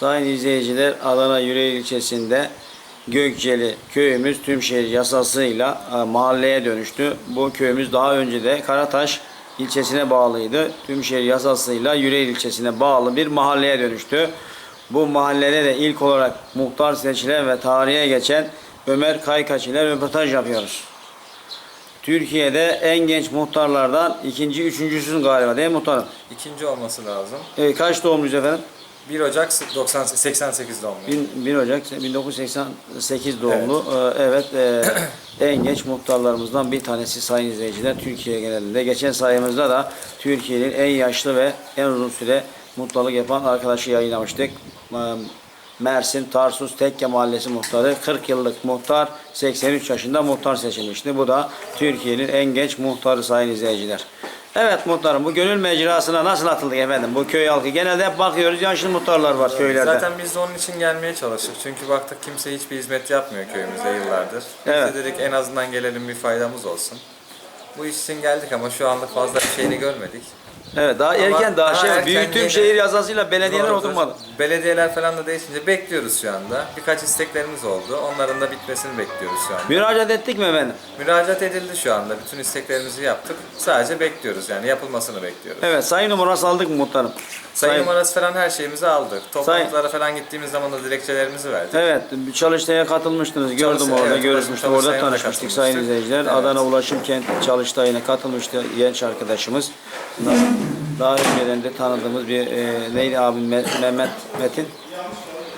Sayın izleyiciler Adana Yüreğir ilçesinde Gökçeli köyümüz tüm şehir yasasıyla e, mahalleye dönüştü. Bu köyümüz daha önce de Karataş ilçesine bağlıydı. Tüm şehir yasasıyla Yüreğir ilçesine bağlı bir mahalleye dönüştü. Bu mahallede de ilk olarak muhtar seçilen ve tarihe geçen Ömer Kaykaç ile röportaj yapıyoruz. Türkiye'de en genç muhtarlardan ikinci, üçüncüsün galiba değil mi muhtarım? İkinci olması lazım. E, kaç doğumluyuz efendim? 1 Ocak 90, 88 doğumlu. 1, 1 Ocak 1988 doğumlu. Ee, Evet, e, en genç muhtarlarımızdan bir tanesi sayın izleyiciler Türkiye genelinde. Geçen sayımızda da Türkiye'nin en yaşlı ve en uzun süre muhtarlık yapan arkadaşı yayınlamıştık. Ee, Mersin Tarsus Tekke Mahallesi muhtarı 40 yıllık muhtar 83 yaşında muhtar seçilmişti. Bu da Türkiye'nin en genç muhtarı sayın izleyiciler. Evet muhtarım bu gönül mecrasına nasıl atıldık efendim? Bu köy halkı genelde hep bakıyoruz yaşlı muhtarlar var köylerde. Zaten biz de onun için gelmeye çalıştık. Çünkü baktık kimse hiçbir hizmet yapmıyor köyümüzde yıllardır. Biz Evet. de dedik en azından gelelim bir faydamız olsun. Bu iş için geldik ama şu anlık fazla bir şeyini görmedik. Evet daha erken daha, daha şey erken büyük tüm şehir yasasıyla belediyeler Doğrudur. oturmadı. Belediyeler falan da değişince bekliyoruz şu anda. Birkaç isteklerimiz oldu. Onların da bitmesini bekliyoruz şu anda. Müracaat ettik mi efendim? Müracaat edildi şu anda. Bütün isteklerimizi yaptık. Sadece bekliyoruz yani yapılmasını bekliyoruz. Evet sayın numarası aldık mı muhtarım? Sayı numarası falan her şeyimizi aldık. Toplantılara falan gittiğimiz zaman da dilekçelerimizi verdik. Evet, çalıştay'a katılmıştınız. Gördüm Çalıştay, orada, evet, görüşmüştük. ulaşım Orada tanışmıştık sayın izleyiciler. Evet. Adana Ulaşım Kent çalıştayına katılmıştı genç arkadaşımız. Daha, daha önceden de tanıdığımız bir e, neydi abi Me- Mehmet Metin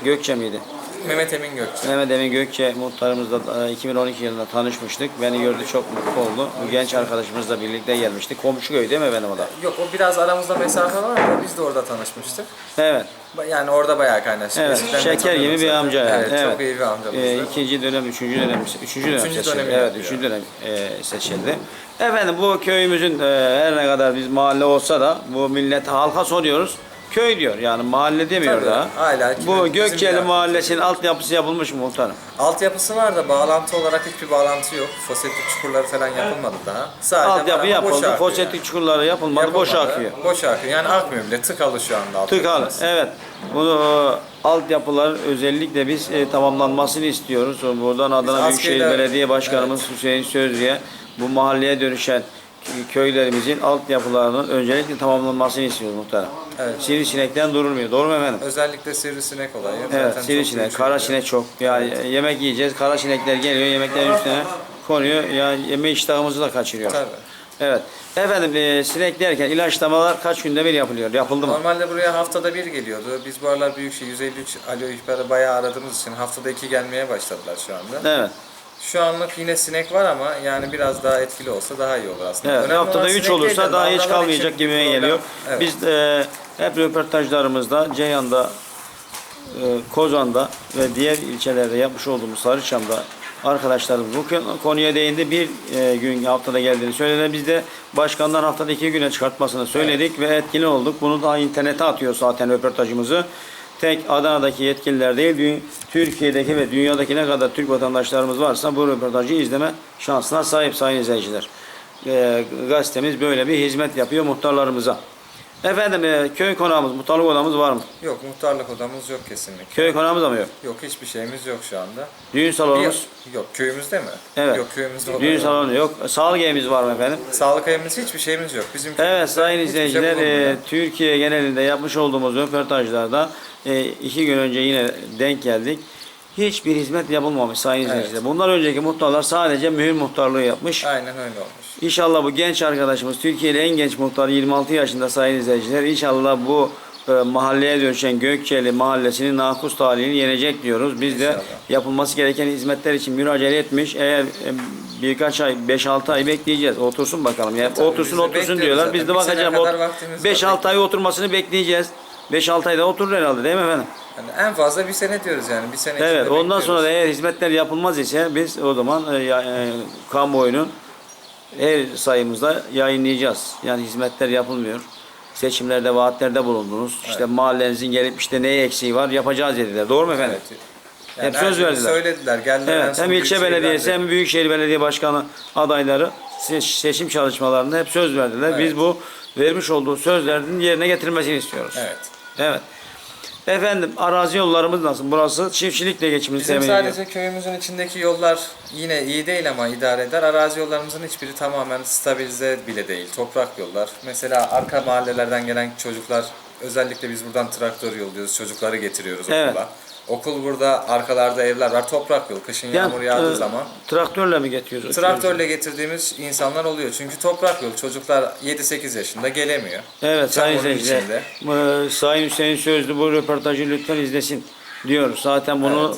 Gökçe miydi? Mehmet Emin Gökçe. Mehmet Emin Gökçe muhtarımızla e, 2012 yılında tanışmıştık. Beni gördü çok mutlu oldu. Bu genç arkadaşımızla birlikte gelmiştik. Komşu köy değil mi efendim o da? Yok o biraz aramızda mesafe var ama biz de orada tanışmıştık. Evet. Yani orada bayağı kaynaştık. Evet, Eskiden de şeker gibi bir amca yani. Evet, çok iyi bir amcamızdı. Ee, ikinci dönem, üçüncü dönem, üçüncü dönem Üçüncü seçildi. dönemi Evet, üçüncü dönem e, seçildi. Efendim bu köyümüzün e, her ne kadar biz mahalle olsa da bu millet halka soruyoruz. Köy diyor yani mahalle demiyor Tabii, daha. hala Bu bizim Gökçeli bir- Mahallesi'nin altyapısı yapılmış mı muhtarım? Altyapısı var da bağlantı olarak hiçbir bağlantı yok. Foseptik çukurları falan yapılmadı daha. Sadece Altyapı ama boşa yapıldı, akıyor foseptik yani. çukurları yapılmadı, boşa Yapılmadı, akıyor. Boşa akıyor. Yani akmıyor bile. Tıkalı şu anda Tıkalı. altyapımız. Evet. Bunu e, altyapılar özellikle biz e, tamamlanmasını istiyoruz. Buradan Adana Biz Büyükşehir askerler- Belediye Başkanımız Hüseyin Sözlü'ye bu mahalleye dönüşen köylerimizin altyapılarının öncelikle tamamlanmasını istiyoruz muhtarım. Evet. Sivrisinekten durulmuyor. Doğru mu efendim? Özellikle sivrisinek olayı. Evet, Zaten sivrisinek, büyük kara şey. sinek çok. Yani yemek yiyeceğiz, kara sinekler geliyor, yemeklerin üstüne konuyor. Yani yeme iştahımızı da kaçırıyor. Tabii. Evet. Efendim e, sinek derken ilaçlamalar kaç günde bir yapılıyor? Yapıldı mı? Normalde buraya haftada bir geliyordu. Biz bu aralar Büyükşehir 153 alo ihbarı bayağı aradığımız için haftada iki gelmeye başladılar şu anda. Evet. Şu anlık yine sinek var ama yani biraz daha etkili olsa daha iyi olur aslında. Evet, Önemli haftada olan 3 sinek değil olursa daha hiç kalmayacak problem. geliyor. Evet. Biz e, hep röportajlarımızda Ceyhan'da, e, Kozan'da ve diğer ilçelerde yapmış olduğumuz Sarıçam'da arkadaşlarımız bu konu- konuya değindi. Bir e, gün haftada geldiğini söylediler. Biz de başkandan haftada iki güne çıkartmasını söyledik ve etkili olduk. Bunu da internete atıyor zaten röportajımızı. Tek Adana'daki yetkililer değil, Türkiye'deki ve dünyadaki ne kadar Türk vatandaşlarımız varsa bu röportajı izleme şansına sahip sayın izleyiciler e, gazetemiz böyle bir hizmet yapıyor muhtarlarımıza. Efendim e, köy konağımız, muhtarlık odamız var mı? Yok muhtarlık odamız yok kesinlikle. Köy konağımız da mı yok? Yok hiçbir şeyimiz yok şu anda. Düğün salonumuz, Bir- yok köyümüzde mi? Evet. Yok köyümüzde düğün yok. salonu yok. Sağlık evimiz var mı efendim? Sağlık evimiz hiçbir şeyimiz yok. Bizim Evet sayın şey izleyiciler bulunmuyor. e, Türkiye genelinde yapmış olduğumuz röportajlarda e, iki gün önce yine denk geldik. Hiçbir hizmet yapılmamış sayın izleyiciler. Bundan önceki muhtarlar sadece mühür muhtarlığı yapmış. Aynen öyle olmuş. İnşallah bu genç arkadaşımız Türkiye'de en genç muhtar 26 yaşında sayın izleyiciler. İnşallah bu e, mahalleye dönüşen Gökçeli mahallesinin nakus talihini yenecek diyoruz. Biz de İnşallah. yapılması gereken hizmetler için müracaat etmiş. Eğer e, birkaç ay 5-6 ay bekleyeceğiz. Otursun bakalım. Yani Tabii, otursun de otursun diyorlar. zaten. Biz de bakacağız. kadar vaktimiz var. 5-6 ay oturmasını bekleyeceğiz. 5-6 ayda oturur herhalde değil mi efendim? Yani en fazla bir sene diyoruz yani. Bir sene Evet, ondan sonra da bekliyoruz. eğer hizmetler yapılmaz ise biz o zaman e, ya- e, kamuoyunun her sayımızda yayınlayacağız. Yani hizmetler yapılmıyor. Seçimlerde, vaatlerde bulundunuz. İşte mahallenizin gelip işte neye eksiği var yapacağız dediler. Doğru mu efendim? Evet. Hep her söz verdiler. Söylediler. Geldiler. en Evet, son hem ilçe belediyesi hem büyükşehir belediye başkanı adayları se- seçim çalışmalarında hep söz verdiler. Biz bu vermiş olduğu sözlerin yerine getirmesini istiyoruz. Evet. Evet. Efendim arazi yollarımız nasıl? Burası çiftçilikle geçimini Bizim temin ediyor. sadece köyümüzün içindeki yollar yine iyi değil ama idare eder. Arazi yollarımızın hiçbiri tamamen stabilize bile değil. Toprak yollar. Mesela arka mahallelerden gelen çocuklar özellikle biz buradan traktör yolluyoruz. Çocukları getiriyoruz Evet. Okul burada arkalarda evler var. Toprak yol. Kışın yağmur yağdığı e, zaman Traktörle mi getiriyoruz? traktörle getirdiğimiz insanlar oluyor. Çünkü toprak yol. Çocuklar 7-8 yaşında gelemiyor. Evet sayın Çamurun içinde. Ee, Sayın Hüseyin Sözlü bu röportajı lütfen izlesin diyoruz. Zaten bunu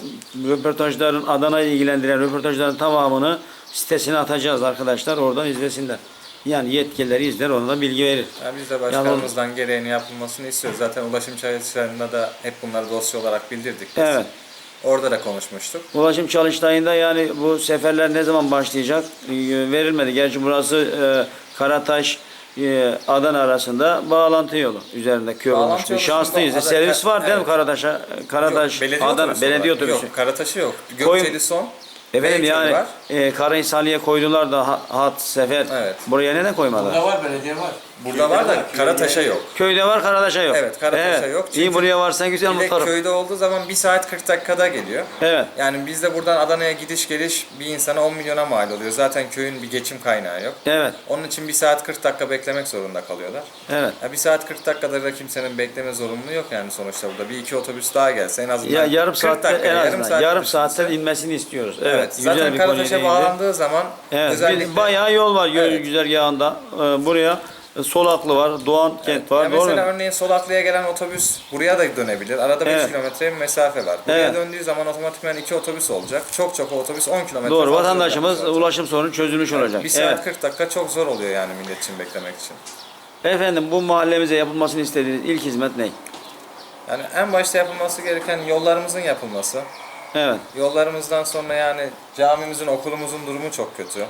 röportajların Adana'yı ilgilendiren röportajların tamamını sitesine atacağız arkadaşlar. Oradan izlesinler. Yani yetkilileri izler ona da bilgi verir. Yani biz de başkanımızdan gereğini yapılmasını istiyoruz. Zaten ulaşım çalışmalarında da hep bunları dosya olarak bildirdik. biz. Evet. Orada da konuşmuştuk. Ulaşım çalıştayında yani bu seferler ne zaman başlayacak? Ee, Verilmedi. Gerçi burası e, Karataş e, Adana arasında bağlantı yolu üzerinde köy Bağlantı olmuş. Bir yolu şanslıyız. üstünde Servis var değil mi evet. Karataş'a? Karataş, Yok, belediye Adana, otobüsü belediye otobüsü. Yok, Karataş'ı yok. Gökçeli son. Efendim Beyköy yani var. e, Karahisarlı'ya koydular da ha- hat, sefer. Evet. Buraya neden koymadılar? Burada var belediye var. Burada var da Karataş'a yok. Köyde var, Karataş'a yok. Evet, Karataş'a yok. İyi Çünkü buraya varsan güzel Bir de muhtarım. köyde olduğu zaman 1 saat 40 dakikada geliyor. Evet. Yani bizde buradan Adana'ya gidiş geliş bir insana 10 milyona mal oluyor. Zaten köyün bir geçim kaynağı yok. Evet. Onun için 1 saat 40 dakika beklemek zorunda kalıyorlar. Evet. Ya 1 saat 40 dakikada da kimsenin bekleme zorunluluğu yok yani sonuçta burada. Bir iki otobüs daha gelse en azından Ya yarım 40 saatte dakika, en azından yarım, saat saatte inmesini istiyoruz. Evet. Evet. güzel Zaten bir Karataş'a değindi. bağlandığı zaman Evet. özellikle Bir bayağı yol var Evet. güzergahında. Ee, buraya e, Solaklı var, Doğan kent var. Ya Doğru mesela mu? örneğin Solaklı'ya gelen otobüs buraya da dönebilir. Arada 5 Evet. kilometre bir mesafe var. Buraya Evet. döndüğü zaman otomatikman iki otobüs olacak. Çok çok otobüs 10 kilometre Doğru. Vatandaşımız ulaşım sorunu çözülmüş olacak. Bir saat Evet. 40 dakika çok zor oluyor yani millet için beklemek için. Efendim bu mahallemize yapılmasını istediğiniz ilk hizmet ne? Yani en başta yapılması gereken yollarımızın yapılması. Evet. Yollarımızdan sonra yani camimizin, okulumuzun durumu çok kötü.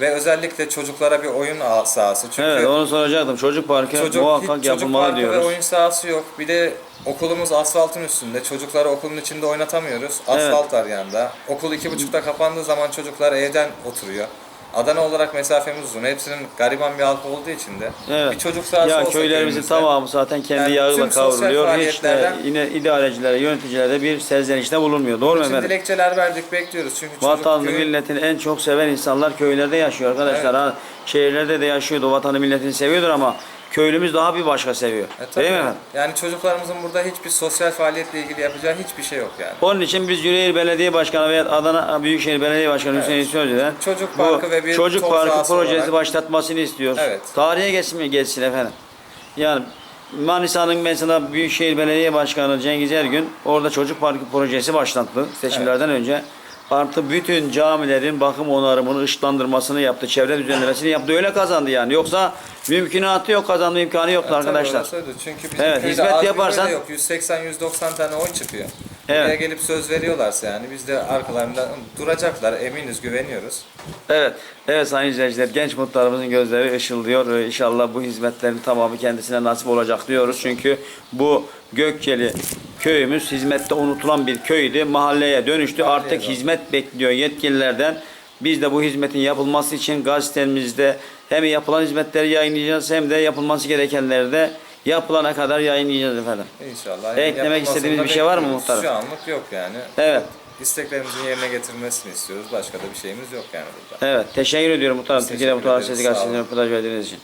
Ve özellikle çocuklara bir oyun sahası. Çünkü Evet onu soracaktım. Çocuk parkı çocuk, muhakkak çocuk yapılmalı parkı ve oyun sahası yok. Bir de okulumuz asfaltın üstünde. Çocukları okulun içinde oynatamıyoruz. Asfalt var yanında. Okul iki buçukta kapandığı zaman çocuklar evden oturuyor. Adana olarak mesafemiz uzun. Hepsinin gariban bir halk olduğu için de. Evet. Bir çocuk sahası Ya olsa köylerimizin tamamı zaten kendi Yani yağıyla kavruluyor. Hiç de yine idarecilere, yöneticilere bir serzenişte bulunmuyor. Doğru mu efendim? dilekçeler verdik bekliyoruz. Çünkü Vatanını, köyün- milletini en çok seven insanlar köylerde yaşıyor arkadaşlar. Evet. Ha, şehirlerde de yaşıyordu, vatanı, milletini seviyordur ama köylümüz daha bir başka seviyor. E, tabii. Değil mi efendim? Yani çocuklarımızın burada hiçbir sosyal faaliyetle ilgili yapacağı hiçbir şey yok yani. Onun için biz Yüreğir Belediye Başkanı veya Adana Büyükşehir Belediye Başkanı Evet. Hüseyin Sözcü'den Çocuk parkı ve bir çocuk parkı projesi olarak- başlatmasını istiyoruz. Evet. Tarihe geçsin geçsin efendim. Yani Manisa'nın mesela Büyükşehir Belediye Başkanı Cengiz Ergün orada çocuk parkı projesi başlattı seçimlerden önce. Artı bütün camilerin bakım onarımını, ışıklandırmasını yaptı, çevre düzenlemesini yaptı. Öyle kazandı yani. Yoksa mümkünatı yok, kazanma imkanı yoktu Tabii arkadaşlar. orası öyle. Çünkü bizim Evet, hizmet yaparsan- yok. 180-190 tane oy çıkıyor. Evet. Buraya gelip söz veriyorlarsa yani biz de arkalarında duracaklar. Eminiz, güveniyoruz. Evet, evet sayın izleyiciler genç muhtarımızın gözleri ışıldıyor. İnşallah bu hizmetlerin tamamı kendisine nasip olacak diyoruz. Çünkü bu Gökçeli köyümüz hizmette unutulan bir köydü. Mahalleye dönüştü. Artık hizmet bekliyor yetkililerden. Biz de bu hizmetin yapılması için gazetemizde hem yapılan hizmetleri yayınlayacağız hem de yapılması gerekenleri de yapılana kadar yayınlayacağız efendim. İnşallah. Eklemek da bir şey var mı muhtarım? Şu anlık yok yani. Evet. İsteklerimizin yerine getirilmesini istiyoruz. Başka da bir şeyimiz yok yani burada. Evet. Teşekkür ediyorum muhtarım. Türkiye'de Muhtarlar Sesi. Gazetesi'ne röportaj verdiğiniz için.